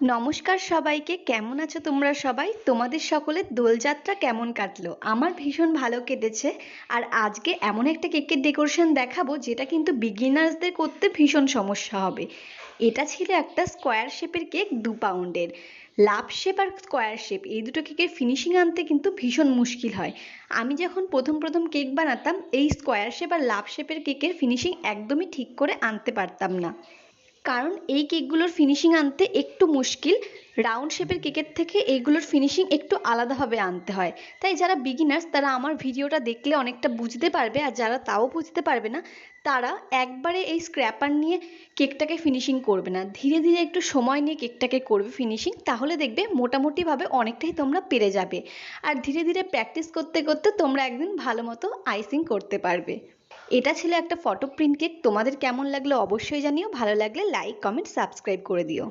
নমস্কার সবাইকে, কেমন আছো তোমরা সবাই? তোমাদের সকলের দোলযাত্রা কেমন কাটলো? আমার ভীষণ ভালো কেটেছে। আর আজকে এমন একটা কেকের ডেকোরেশন দেখাবো, যেটা কিন্তু বিগিনার্সদের করতে ভীষণ সমস্যা হবে। এটা ছিল একটা স্কোয়ার শেপের কেক দু পাউন্ডের লাভ শেপ আর স্কোয়ার শেপ এই দুটো কেকের ফিনিশিং আনতে কিন্তু ভীষণ মুশকিল হয়। আমি যখন প্রথম প্রথম কেক বানাতাম, এই স্কোয়ার শেপ আর লাভ শেপের কেকের ফিনিশিং একদমই ঠিক করে আনতে পারতাম না। কারণ এই কেকগুলোর ফিনিশিং আনতে একটু মুশকিল। রাউন্ড শেপের কেকের থেকে এইগুলোর ফিনিশিং একটু আলাদাভাবে আনতে হয়। তাই যারা বিগিনার্স তারা আমার ভিডিওটা দেখলে অনেকটা বুঝতে পারবে আর যারা তাও বুঝতে পারবে না, তারা একবারে এই স্ক্র্যাপার নিয়ে কেকটাকে ফিনিশিং করবে না। ধীরে ধীরে একটু সময় নিয়ে কেকটাকে করবে ফিনিশিং তাহলে দেখবে মোটামুটিভাবে অনেকটাই তোমরা পেরে যাবে। আর ধীরে ধীরে প্র্যাকটিস করতে করতে তোমরা একদিন ভালো মতো আইসিং করতে পারবে। এটা ছিল একটা ফটো প্রিন্ট কেক তোমাদের কেমন লাগল অবশ্যই জানিও। ভালো লাগলে লাইক কমেন্ট সাবস্ক্রাইব করে দিও।